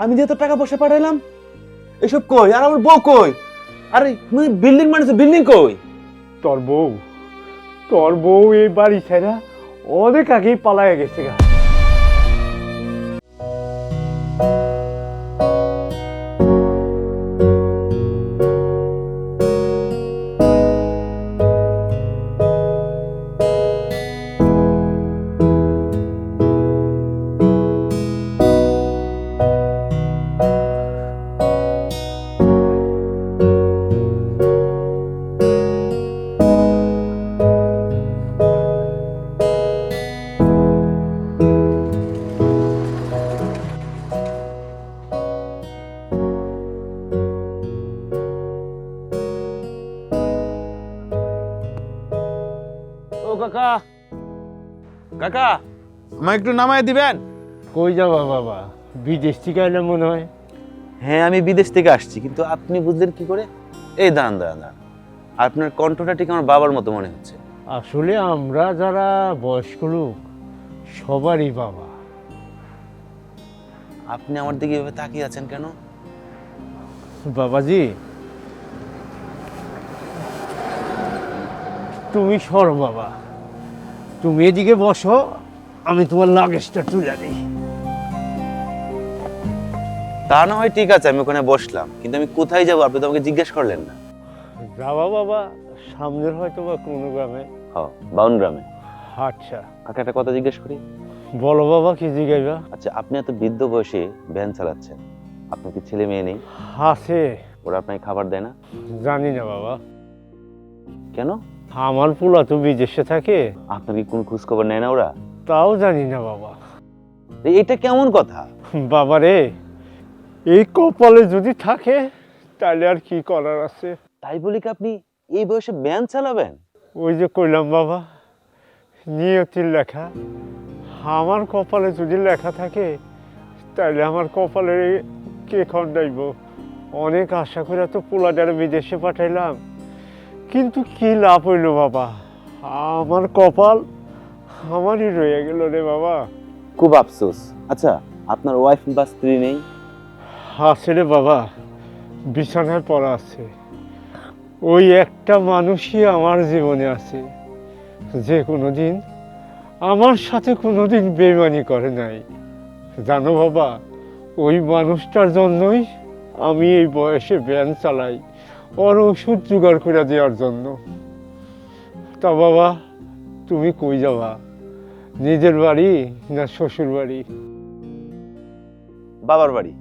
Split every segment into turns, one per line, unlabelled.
আমি যে তো টাকা পয়সা পাঠাইলাম, এসব কই? আর আমার বউ কই? আরে বিল্ডিং মানুষ, বিল্ডিং কই?
তোর বউ তোর বউ এই বাড়ি ছেড়া অনেক আগেই পালায় গেছে গা।
কাকা। কাকা। আমাকে একটু নামায় দিবেন?
কই যাবা বাবা? বিদেশ থেকে এলে মনে হয়।
হ্যাঁ আমি বিদেশ থেকে আসছি কিন্তু আপনি বুঝলেন কি করে? এই দাঁড়ান দাঁড়ান দাঁড়ান। আপনার কণ্ঠটা ঠিক আমার বাবার মতো মনে হচ্ছে।
আসলে আমরা যারা বয়স্ক লোক সবারই বাবা।
আপনি আমার দিকে এভাবে তাকিয়ে আছেন কেন?
বাবাজি তুমি সর বাবা। তুমি এদিকে বসো আমি তোমার লাগেজটা তুলে দিই
তা না হয় ঠিক আছে আমি ওখানে বসলাম। কিন্তু আমি কোথায় যাব আপনি তো আমাকে জিজ্ঞেস করলেন না।
যাবা বাবা সামনের হয়তো বা কোনো গ্রামে।
হ বাউন গ্রামে।
আচ্ছা।
কাকা একটা কথা জিজ্ঞেস করি?
বলো বাবা কি জিগাইবা
আচ্ছা আপনি এত বৃদ্ধ বয়সে ভ্যান চালাচ্ছেন। আপনার কি ছেলে মেয়ে নেই?
আছে।
ওরা আপনাকে খাবার দেয় না?
জানি না বাবা।
কেন?
আমার পোলা তো বিদেশে থাকে।
আপনার কি কোনো খোঁজ খবর নেয় না ওরা?
তাও জানি না বাবা।
এটা কেমন কথা?
বাবা রে এই কপালে যদি থাকে তাহলে আর কি করার আছে?
তাই বলি কি আপনি এই বয়সে ব্যান চালাবেন?
ওই যে কইলাম বাবা নিয়তির লেখা। আমার কপালে যদি লেখা থাকে তাহলে আমার কপালে কে খণ্ডাইব? অনেক আশা করে তো পোলাটারে বিদেশে পাঠাইলাম। কিন্তু কি লাভ হইল বাবা? আমার কপাল আমারই রয়ে গেল রে বাবা।
খুব আফসোস। আচ্ছা আপনার ওয়াইফ বা স্ত্রী নেই?
আছে রে বাবা বিছানায় পড়া আছে। ওই একটা মানুষই আমার জীবনে আছে। যে কোনো দিন আমার সাথে কোনো দিন বেমানি করে নাই। জানো বাবা ওই মানুষটার জন্যই আমি এই বয়সে ব্যান চালাই। ওর ওষুধ জোগাড় করে দেওয়ার জন্য। তা বাবা তুমি কই যাবা? নিজের বাড়ি না শ্বশুর বাড়ি?
বাবার বাড়ি।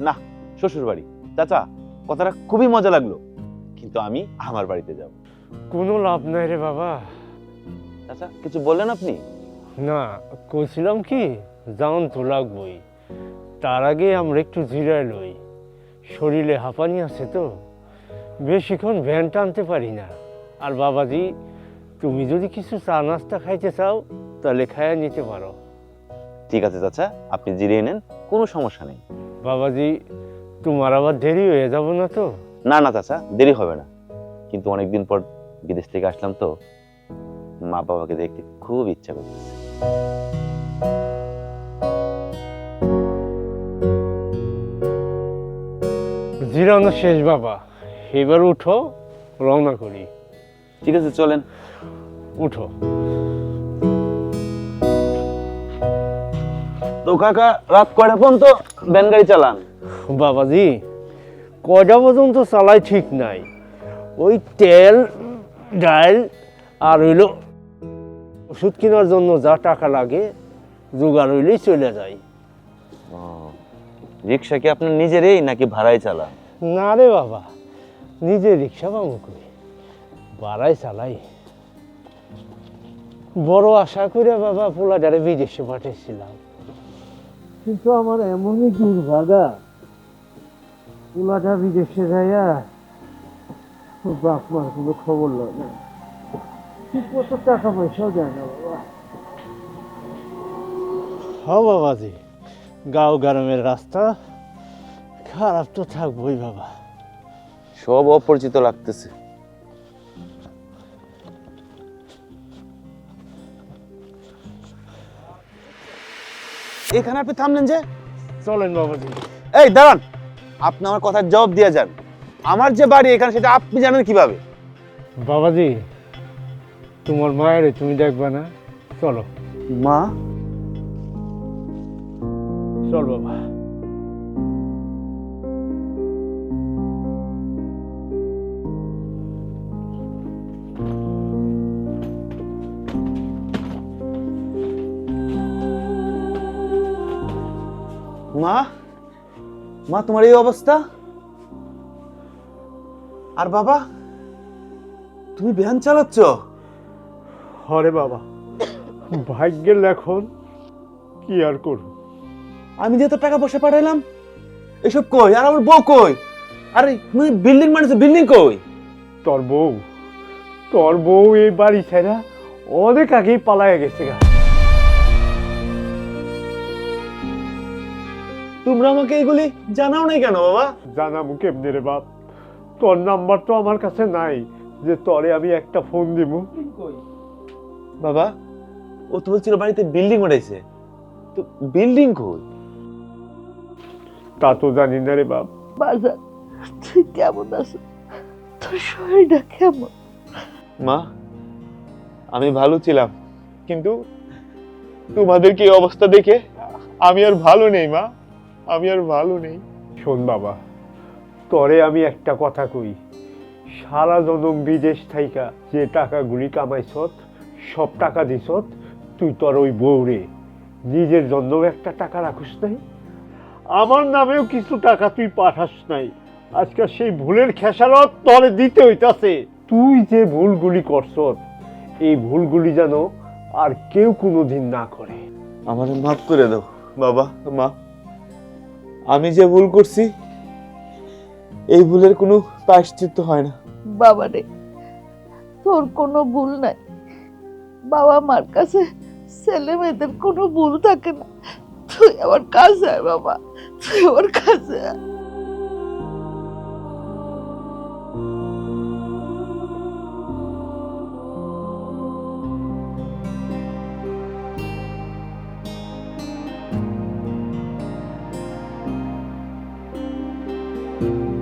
না শ্বশুর বাড়ি। চাচা কথাটা খুবই মজা লাগল। কিন্তু আমি আমার বাড়িতে যাব।
কোনো লাভ নাই রে বাবা।
চাচা কিছু বললেন আপনি?
না কইছিলাম কি যাওন তো লাগবই। তার আগে আমরা একটু জিরায় লই। শরীরে হাঁপানি আছে তো। বেশিক্ষণ ভ্যান টানতে পারি না। আর বাবাজি তুমি যদি কিছু চা নাস্তা খাইতে চাও তাহলে খাইয়া নিতে পারো।
ঠিক আছে চাচা আপনি জিরিয়ে নেন কোনো সমস্যা নেই।
বাবাজি তোমার আবার দেরি হয়ে যাব না তো?
না না চাচা দেরি হবে না। কিন্তু অনেকদিন পর বিদেশ থেকে আসলাম তো মা বাবাকে দেখতে খুব ইচ্ছা করতেছে।
জিরানো শেষ বাবা। এবার উঠো রওনা করি।
ঠিক আছে চলেন।
উঠো।
তো কাকা রাত কয়টা পর্যন্ত ভ্যান গাড়ি চালান?
বাবাজি কয়টা পর্যন্ত চালাই ঠিক নাই। ওই তেল ডাল আর হইল ওষুধ কেনার জন্য যা টাকা লাগে জোগাড় হইলেই চলে যায়।
রিক্সা কি আপনার নিজেরই নাকি ভাড়ায় চালান?
না রে বাবা। নিজে রিক্সা পাবো করি বাড়াই চালাই। বড় আশা করে বাবা পোলাটারে বিদেশে পাঠিয়েছিলাম। কিন্তু আমার এমনই দুর্ভাগা পোলাটা বিদেশে যাইয়া বাপ মার কোনো খবর লয় না। ঠিক মতো টাকা পয়সাও দেয় না বাবা। হ বাবাজি গাঁও গ্রামের রাস্তা খারাপ তো থাকবোই বাবা।
সব অপরিচিত লাগতেছে। এখানে আপনি থামলেন যে?
চলেন বাবাজি।
এই দাঁড়ান। আপনি আমার কথার জবাব দিয়ে যান। আমার যে বাড়ি এখানে সেটা আপনি জানেন কীভাবে?
বাবাজি তোমার মায়ের তুমি দেখবে না। চলো।
মা?
চল বাবা।
মা মা তোমার এই অবস্থা? আর বাবা তুমি ভ্যান চালাচ্ছ?
হরে বাবা ভাগ্যের লেখন কি আর করব?
আমি যে এত টাকা পয়সা পাঠাইলাম এসব কই? আর আমার বউ কই? আরে তুমি বিল্ডিং মানে বিল্ডিং কই?
তোর বউ তোর বউ এই বাড়ি ছেড়া অনেক আগেই পালায় গেছে গা।
তোমরা আমাকে এগুলি জানাও নাই কেন বাবা?
জানাব কেমনি রে বাপ? তোর নাম্বার তো আমার কাছে নাই যে তরে আমি একটা ফোন দিব।
বাবা ও তো বলছিল বাড়িতে বিল্ডিং উঠেছে তো বিল্ডিং কই?
তা তো জানি না রে বাপ।
বাজার তুই কেমন আছো? তোর শরীরটা কেমন?
মা আমি ভালো ছিলাম কিন্তু তোমাদের কি অবস্থা দেখে আমি আর ভালো নেই মা। আমি আর ভালো নেই।
শোন বাবা তরে আমি একটা কথা কই। সারা জনম বিদেশ থাইকা যে টাকাগুলি কামাইছত সব টাকা দিছত তুই তোর ওই বউরে নিজের জন্য একটা টাকা রাখিস নাই। আমার নামেও কিছু টাকা তুই পাঠাস নাই। আজকে সেই ভুলের খেসারত তরে দিতে হইতাছে। তুই যে ভুলগুলি করছত এই ভুলগুলি যেন আর কেউ কোনোদিন না করে।
আমার মাফ করে দাও। বাবা মা। আমি যে ভুল করছি, এই ভুলের কোনো প্রায়শ্চিত্ত হয় না।
বাবা রে, তোর কোনো ভুল নাই। বাবা মার কাছে ছেলে মেয়েদের কোনো ভুল থাকে না। তুই আমার কাছে বাবা, তুই আমার কাছে আয়। you